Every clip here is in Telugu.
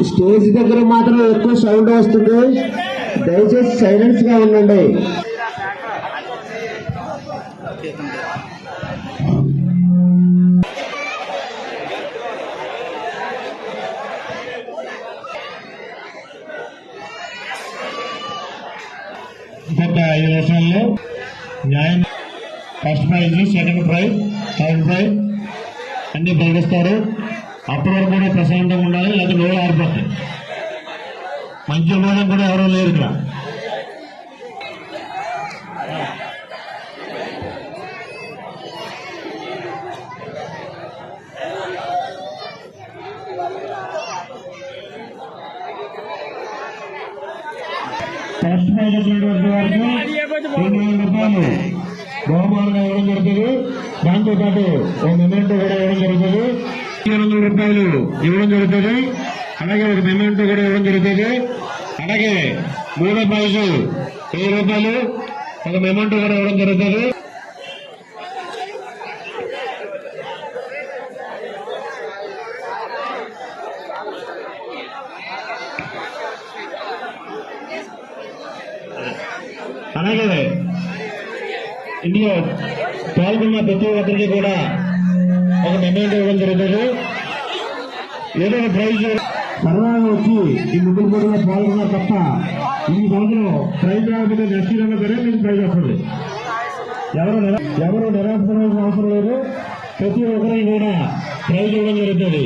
స్టేజ్ దగ్గర మాత్రం ఎక్కువ సౌండ్ వస్తుంది. దయచేసి సైలెన్స్గా ఉండండి. గత ఐదు వర్షాల్లో న్యాయం first prize second prize third prize అన్ని ప్రకటిస్తారు అప్పటి వరకు కూడా ప్రశాంతంగా ఉండాలి లేదా నోరు ఆరిపోతాయి మంచి మేడం కూడా ఎవరో లేరు ఇక్కడ ఫస్ట్ ప్రైజ్ వచ్చినటువంటి వారికి రెండు వేల రూపాయలు బహుమానంగా ఇవ్వడం జరుగుతుంది దాంతో పాటు ఒక మెమెంటో కూడా ఇవ్వడం జరుగుతుంది రెండు వందల రూపాయలు ఇవ్వడం జరుగుతుంది అలాగే ఒక మెమెంటో కూడా ఇవ్వడం జరుగుతుంది అలాగే మూడో ప్రైజు వెయ్యి రూపాయలు ఒక మెమెంటో కూడా ఇవ్వడం జరుగుతుంది అలాగే ఇందులో పాల్గొన్న ప్రతి ఒక్కరికి కూడా ఒక నిర్ణయం ఇవ్వడం జరుగుతుంది. ఏదో ప్రైజ్ సరదాగా వచ్చి ఈ ముగ్గురు కూడా పాల్గొన్న తప్ప ఈ సంవత్సరం ప్రైజ్ రాకపోతే నెక్స్ట్ ఇయర్ సరే మీకు ప్రైజ్ వస్తుంది ఎవరు ఎవరు నిరాశపడాల్సిన అవసరం లేదు. ప్రతి ఒక్కరికి కూడా ప్రైజ్ ఇవ్వడం జరుగుతుంది.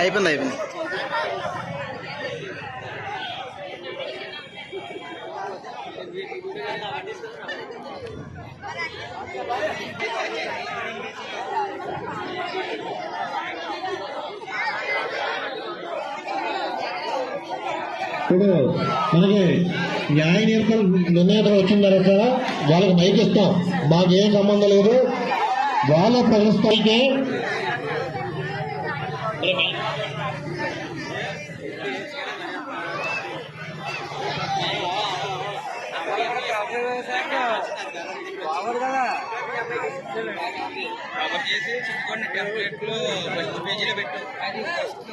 అయిపోయింది అయిపోయింది. ఇప్పుడు మనకి న్యాయ నిరసన నిర్ణేతలు వచ్చిన తర్వాత వాళ్ళకి మైక్ ఇస్తాం. మాకేం సంబంధం లేదు. వాళ్ళ ప్రశ్నస్థాయికి కవర్ చేసి చుట్టుకోండి టెంప్లెట్లు ఫస్ట్ పేజీలో పెట్టు అది ఫస్ట్